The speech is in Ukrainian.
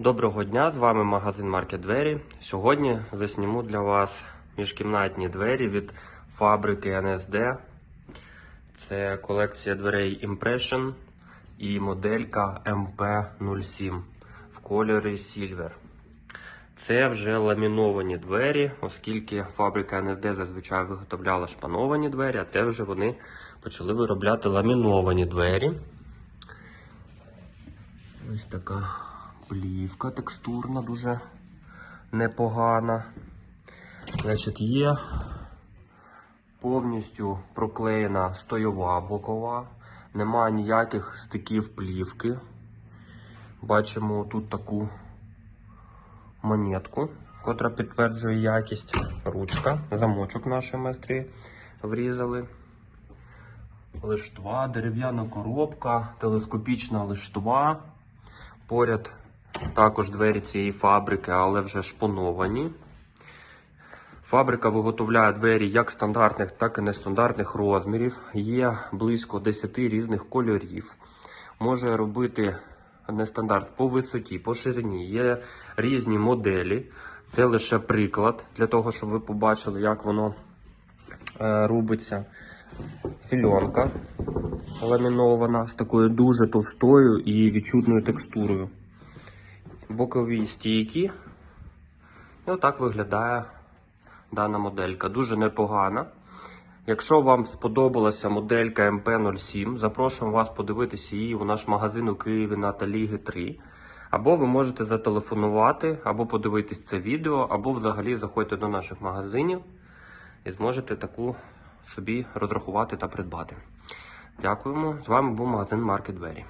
Доброго дня, з вами магазин Маркет Двері. Сьогодні засніму для вас міжкімнатні двері від фабрики NSD. Це колекція дверей Impression і моделька MP07 в кольорі Silver. Це вже ламіновані двері, оскільки фабрика NSD зазвичай виготовляла шпановані двері, а це вже вони почали виробляти ламіновані двері. Ось така плівка текстурна, дуже непогана. Значить, є повністю проклеєна стойова бокова, немає ніяких стиків плівки. Бачимо тут таку монетку, котра підтверджує якість. Ручка, замочок наші майстри врізали. Лиштва, дерев'яна коробка, телескопічна лиштва. Поряд також двері цієї фабрики, але вже шпоновані. Фабрика виготовляє двері як стандартних, так і нестандартних розмірів. Є близько 10 різних кольорів. Може робити нестандарт по висоті, по ширині. Є різні моделі. Це лише приклад для того, щоб ви побачили, як воно е, робиться. Фільонка ламінована з такою дуже товстою і відчутною текстурою. Бокові стійки. І отак виглядає дана моделька. Дуже непогана. Якщо вам сподобалася моделька MP07, запрошуємо вас подивитися її у наш магазин у Києві на Таліги 3. Або ви можете зателефонувати, або подивитись це відео, або взагалі заходьте до наших магазинів і зможете таку собі розрахувати та придбати. Дякуємо. З вами був магазин Маркет Двері.